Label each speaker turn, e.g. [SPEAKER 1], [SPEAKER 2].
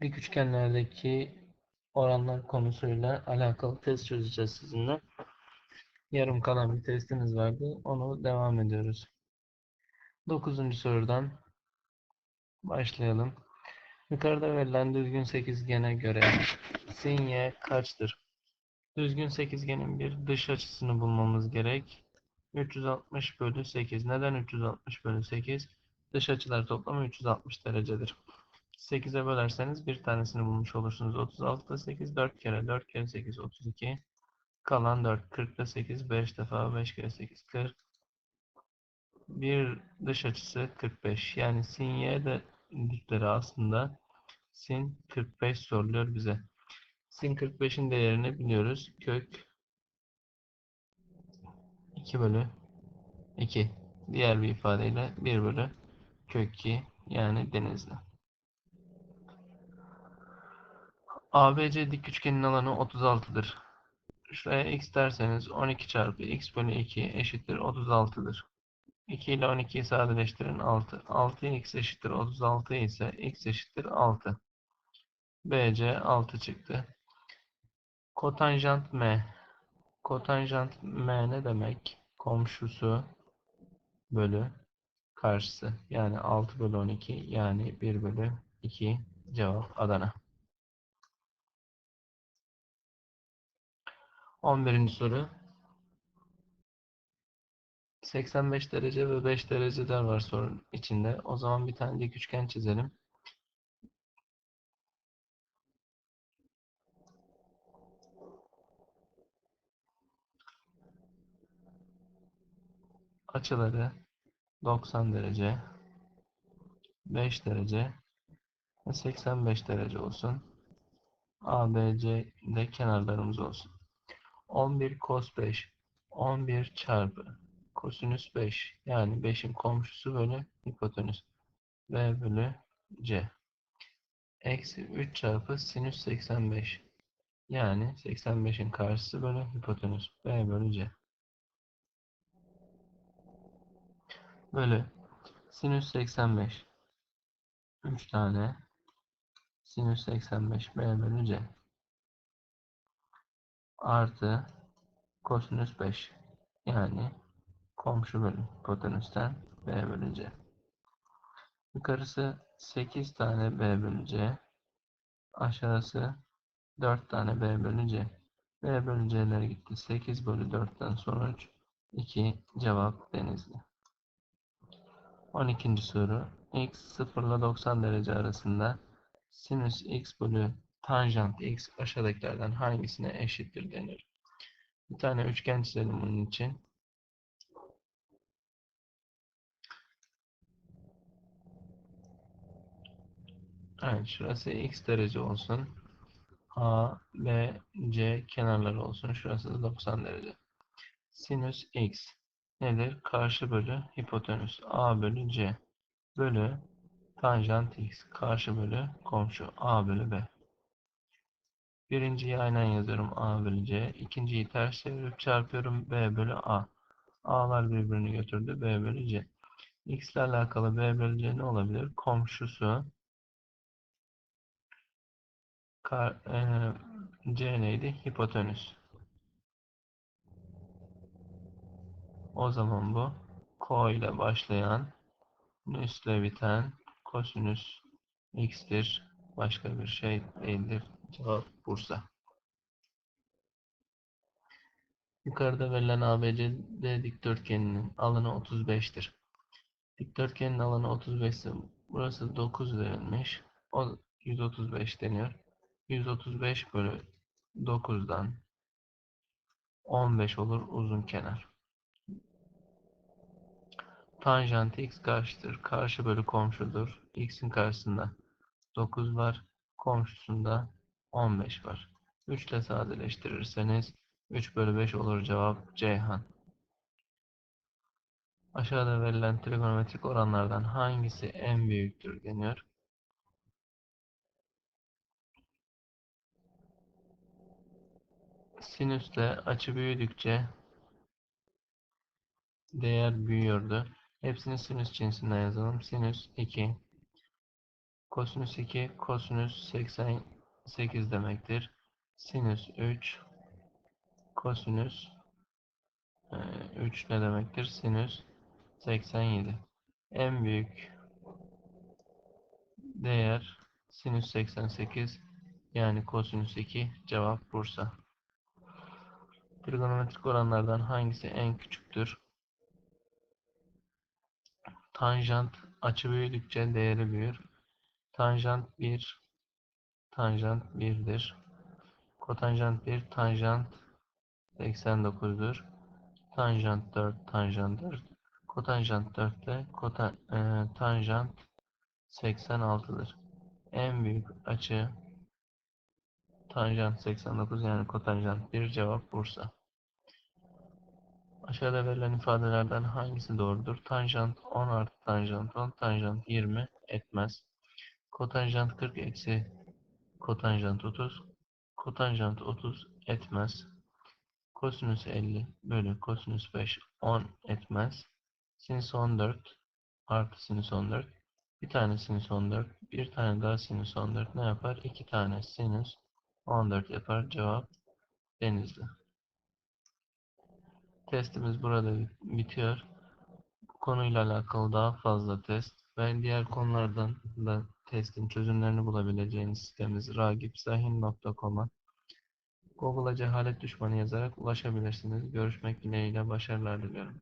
[SPEAKER 1] dik üçgenlerdeki oranlar konusuyla alakalı test çözeceğiz sizinle. Yarım kalan bir testimiz vardı. Onu devam ediyoruz. Dokuzuncu sorudan başlayalım. Yukarıda verilen düzgün sekizgene göre sin y kaçtır? Düzgün sekizgenin bir dış açısını bulmamız gerek. 360 bölü 8. Neden 360 bölü 8? Dış açılar toplamı 360 derecedir. 8'e bölerseniz bir tanesini bulmuş olursunuz. 36'da 8 4 kere 4 kere 8 32. Kalan 4 40'da 8 5 defa 5 kere 8 40. Bir dış açısı 45. Yani sin y de dikleri aslında sin 45 soruluyor bize. Sin 45'in değerini biliyoruz. Kök 2 bölü 2. Diğer bir ifadeyle 1 bölü kök 2 yani denizli. ABC dik üçgenin alanı 36'dır. Şuraya x derseniz 12 çarpı x bölü 2 eşittir 36'dır. 2 ile 12'yi sadeleştirin 6. 6x eşittir 36 ise x eşittir 6. BC 6 çıktı. Kotanjant M. Kotanjant M ne demek? Komşusu bölü karşısı. Yani 6 bölü 12 yani 1 bölü 2 cevap Adana. 11. soru. 85 derece ve 5 dereceler var sorun içinde. O zaman bir tane dik üçgen çizelim. Açıları 90 derece, 5 derece ve 85 derece olsun. ABC de kenarlarımız olsun. 11 cos 5. 11 çarpı kosinüs 5. Yani 5'in komşusu bölü hipotenüs. B bölü C. Eksi 3 çarpı sinüs 85. Yani 85'in karşısı bölü hipotenüs. B bölü C. Bölü sinüs 85. 3 tane sinüs 85 B bölü C. Artı kosinüs 5. Yani komşu bölü hipotenüsten B bölü C. Yukarısı 8 tane B bölü C. Aşağısı 4 tane B bölü C. B bölü C'ler gitti. 8 bölü 4'ten sonuç 2 cevap denizli. 12. soru. X 0 ile 90 derece arasında sinüs x bölü tanjant x aşağıdakilerden hangisine eşittir denir. Bir tane üçgen çizelim bunun için. Evet, şurası x derece olsun. A, B, C kenarları olsun. Şurası da 90 derece. Sinüs x nedir? Karşı bölü hipotenüs. A bölü C bölü tanjant x. Karşı bölü komşu. A bölü B. Birinciyi aynen yazıyorum. A bölü C. İkinciyi ters çevirip çarpıyorum. B bölü A. A'lar birbirini götürdü. B bölü C. X ile alakalı B bölü C ne olabilir? Komşusu Kar, e, C neydi? Hipotenüs. O zaman bu ko ile başlayan nüsle biten kosinüs x'tir. Başka bir şey değildir. Cevap Bursa. Yukarıda verilen ABCD dikdörtgeninin alanı 35'tir. Dikdörtgenin alanı 35 ise burası 9 verilmiş. O 135 deniyor. 135 bölü 9'dan 15 olur uzun kenar. Tanjant x karşıdır. Karşı bölü komşudur. x'in karşısında 9 var. Komşusunda 15 var. 3 ile sadeleştirirseniz 3 bölü 5 olur cevap Ceyhan. Aşağıda verilen trigonometrik oranlardan hangisi en büyüktür deniyor. Sinüsle açı büyüdükçe değer büyüyordu. Hepsini sinüs cinsinden yazalım. Sinüs 2 Kosinüs 2 kosinüs 88 demektir. Sinüs 3 kosinüs e, 3 ne demektir? Sinüs 87. En büyük değer sinüs 88 yani kosinüs 2 cevap Bursa. Trigonometrik oranlardan hangisi en küçüktür? Tanjant açı büyüdükçe değeri büyür. Tanjant 1 tanjant 1'dir. Kotanjant 1 tanjant 89'dur. Tanjant 4 tanjant 4. Kotanjant 4 de kotan, e, tanjant 86'dır. En büyük açı tanjant 89 yani kotanjant 1 cevap Bursa. Aşağıda verilen ifadelerden hangisi doğrudur? Tanjant 10 artı tanjant 10 tanjant 20 etmez. Kotanjant 40 eksi kotanjant 30 kotanjant 30 etmez. Kosinüs 50 bölü kosinüs 5 10 etmez. Sinüs 14 artı sinüs 14 bir tane sinüs 14 bir tane daha sinüs 14 ne yapar? İki tane sinüs 14 yapar. Cevap Denizli. Testimiz burada bitiyor. Bu konuyla alakalı daha fazla test ve diğer konulardan da testin çözümlerini bulabileceğiniz sitemiz ragipzahin.com'a Google'a cehalet düşmanı yazarak ulaşabilirsiniz. Görüşmek dileğiyle başarılar diliyorum.